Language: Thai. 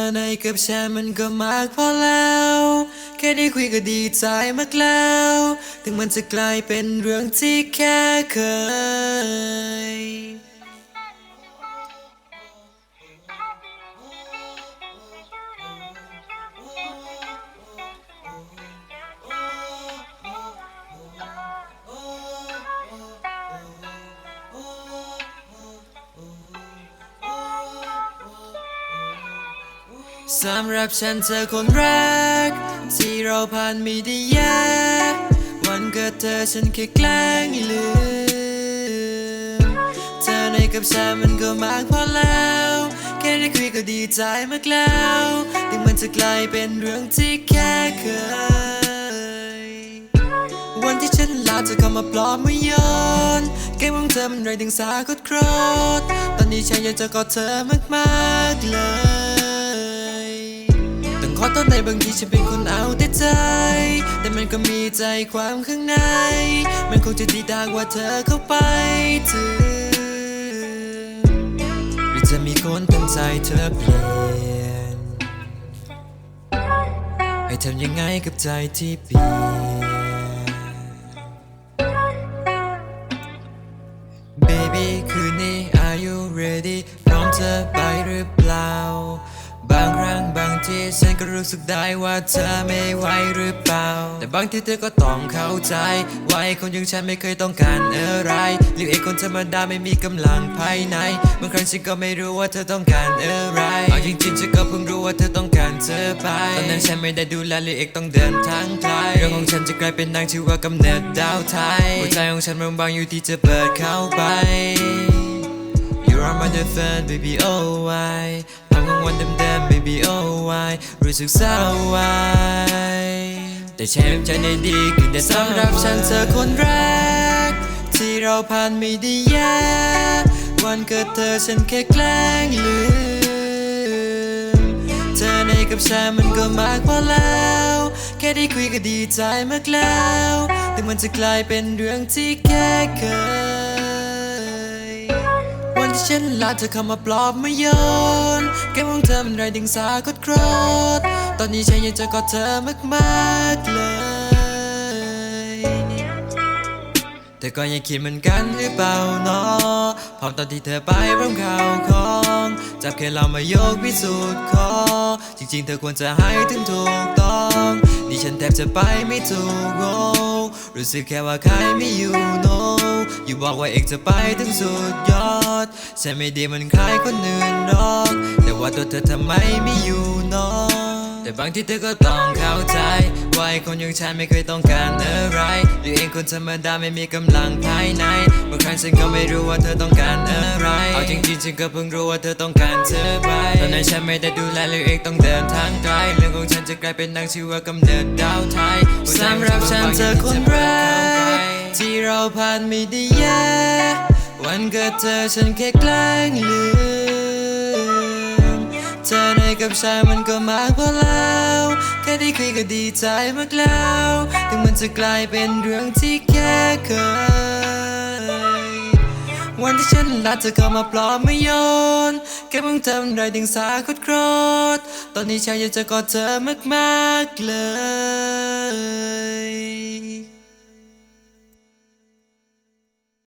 อในกับฉันมันก็มากพอแล้ว แค่ได้คุยก็ดีใจมากแล้ว ถึงมันจะกลายเป็นเรื่องที่แค่เคย สำหรับฉันเธอคนแรก ที่เราผ่านไม่ได้แย่วันเกิดเธอฉันแค่แกล้งลืม เธอในกับฉันมันก็มากพอแล้ว แค่ได้คุยก็ดีใจมากแล้วถึงมันจะกลายเป็นเรื่องที่แค่เคย วันที่ฉันลาเธอเข้ามาปลอบมาโยนเกมของเธอมันไรถึงสาคดโครดตอนนี้ฉันอยากจะกอดเธอมากๆเลย ขอโทษในบางทีฉันเป็นคนเอาแต่ใจ แต่มันก็มีใจความข้างใน มันคงจะดีดากว่าเธอเข้าไปถึงหรือจะมีคนตั้งใจเธอเปลี่ยน ให้ทำยังไงกับใจที่เปลี่ยน Baby คืนนี้ Are you ready พร้อมเธอไปหรือเปล่า บางครั้งบางทีฉันก็รู้สึกได้ว่าเธอไม่ไหวหรือเปล่า แต่บางทีเธอก็ต้องเข้าใจว่าไอ้คนอย่างฉันไม่เคยต้องการอะไรหรือไอ้คนธรรมดาไม่มีกำลังภายในบางครั้งฉันก็ไม่รู้ว่าเธอต้องการอะไรเอาจริงๆฉันก็เพิ่งรู้ว่าเธอต้องการเธอไปตอนนั้นฉันไม่ได้ดูแลหรือเอกต้องเดินทางไกลเรื่องของฉันจะกลายเป็นนางชื่อว่ากำเนิดดาวไทยหัวใจของฉันมันบางอยู่ที่จะเปิดเข้าไป You are my dear fan baby oh why ภาพของวันเดิมๆ baby oh why รู้สึกเศร้า why แต่ฉันใจในดีขึ้นแต่สำหรับฉันเธอคนแรก ที่เราผ่านไม่ได้แย่วันเกิดเธอฉันแค่แกล้งลืม เธอในกับฉันมันก็มากพอแล้ว แค่ได้คุยก็ดีใจมากแล้ว ถึงมันจะกลายเป็นเรื่องที่แค่เคย ฉันลาเธอเข้ามาปลอบมาโยนแก้มของเธอมันไรดิ่งสาคดโครดตอนนี้ฉันอยากจะกอดเธอมากๆเลย แต่ก็ยังคิดเหมือนกันหรือเปล่าเนาะพร้อมตอนที่เธอไปร่วมข่าวของ จับแค่เรามาโยกพิสูจน์คอ จริงๆ เธอควรจะให้ถึงถูกต้อง นี่ฉันแทบจะไปไม่ถูกโงรู้สึกแค่ว่าใครไม่อยู่โนอยู่บอกว่าเอกจะไปถึงสุดยอด ฉันไม่ดีเหมือนใครคนอื่นหรอก แต่ว่าตัวเธอทำไมไม่อยู่นาะแต่บางทีเธอก็ต้องเข้าใจว่าไอ้คนอย่างฉันไม่เคยต้องการอะไรหรือเองคนธรรมดาไม่มีกำลังภายในบางครั้งฉันก็ไม่รู้ว่าเธอต้องการอะไรเอาจริงๆฉันก็เพิ่งรู้ว่าเธอต้องการเธอไปตอนนั้นฉันไม่ได้ดูแลหรือเองต้องเดินทางไกลเรื่องของฉันจะกลายเป็นนางชื่อว่ากำเนิดดาวไทยสำหรับฉันเธอคนแรกที่เราผ่านไม่ได้แย่ วันเกิดเธอฉันแค่แกล้งลืม เธอในกับฉันมันก็มากพอแล้ว แค่ได้คุยก็ดีใจมากแล้ว ถึงมันจะกลายเป็นเรื่องที่แค่เคย วันที่ฉันลาเธอเข้ามาปลอบมาโยนแค่มึงทำไรดึงสาคดโครดตอนนี้ฉันอยากจะกอดเธอมากๆเลย